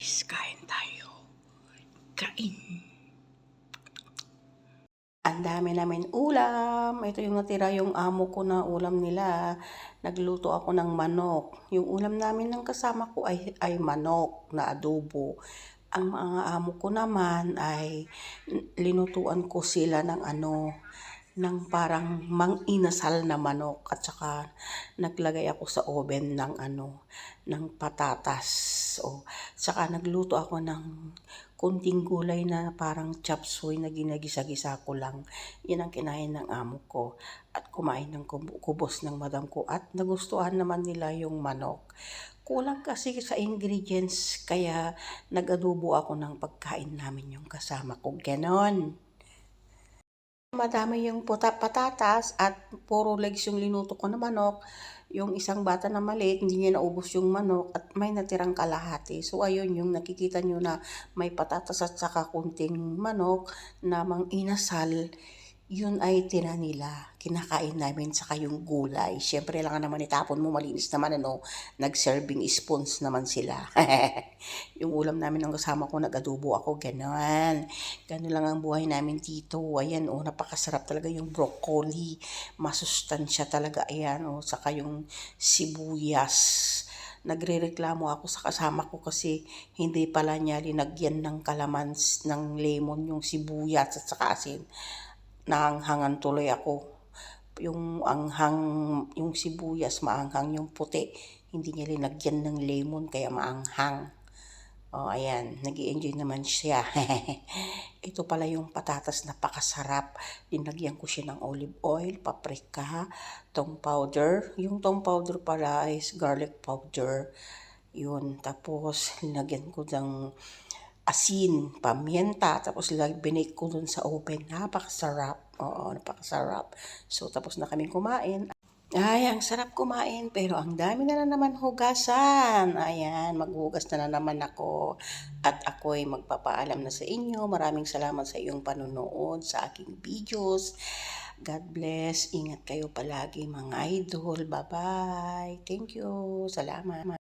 Guys, kain tayo. Kain. Ang dami namin ulam. Ito yung natira yung amo ko na ulam nila. Nagluto ako ng manok. Yung ulam namin ng kasama ko ay, ay manok na adobo. Ang mga amo ko naman ay linutuan ko sila ng ano, ng parang mang-inasal na manok at saka naglagay ako sa oven ng ano, ng patatas. O, saka nagluto ako ng kunting gulay na parang chop suey na ginagisa-gisa ko lang. Yan ang kinain ng amo ko. At kumain ng kub- kubos ng madam ko. At nagustuhan naman nila yung manok. Kulang kasi sa ingredients kaya nag-adobo ako ng pagkain namin yung kasama ko. Ganon. Madami yung puta patatas at puro legs yung linuto ko na manok. Yung isang bata na maliit, hindi niya naubos yung manok at may natirang kalahati. So ayun, yung nakikita nyo na may patatas at saka kunting manok na mang inasal, yun ay tira nila. Kinakain namin saka yung gulay. Siyempre lang naman itapon mo, malinis naman ano, nag-serving spoons naman sila. yung ulam namin ng kasama ko, nag-adobo ako, ganon. Ganun lang ang buhay namin dito. Ayan, oh, napakasarap talaga yung broccoli. Masustansya talaga, ayan, oh, saka yung sibuyas. Nagrereklamo ako sa kasama ko kasi hindi pala niya linagyan ng kalamans ng lemon yung sibuyas at saka asin. Nahanghangan tuloy ako. Yung anghang, yung sibuyas, maanghang yung puti. Hindi niya linagyan ng lemon kaya maanghang. Oh, ayan, nag enjoy naman siya. Ito pala yung patatas na pakasarap. Linagyan ko siya ng olive oil, paprika, tong powder. Yung tong powder pala is garlic powder. Yun, tapos linagyan ko ng asin, pamienta, tapos lag binake ko dun sa oven. Napakasarap. Oo, napakasarap. So, tapos na kaming kumain. Ay, ang sarap kumain, pero ang dami na, na naman hugasan. Ayan, maghugas na na naman ako. At ako'y magpapaalam na sa inyo. Maraming salamat sa iyong panonood sa aking videos. God bless. Ingat kayo palagi mga idol. Bye-bye. Thank you. Salamat.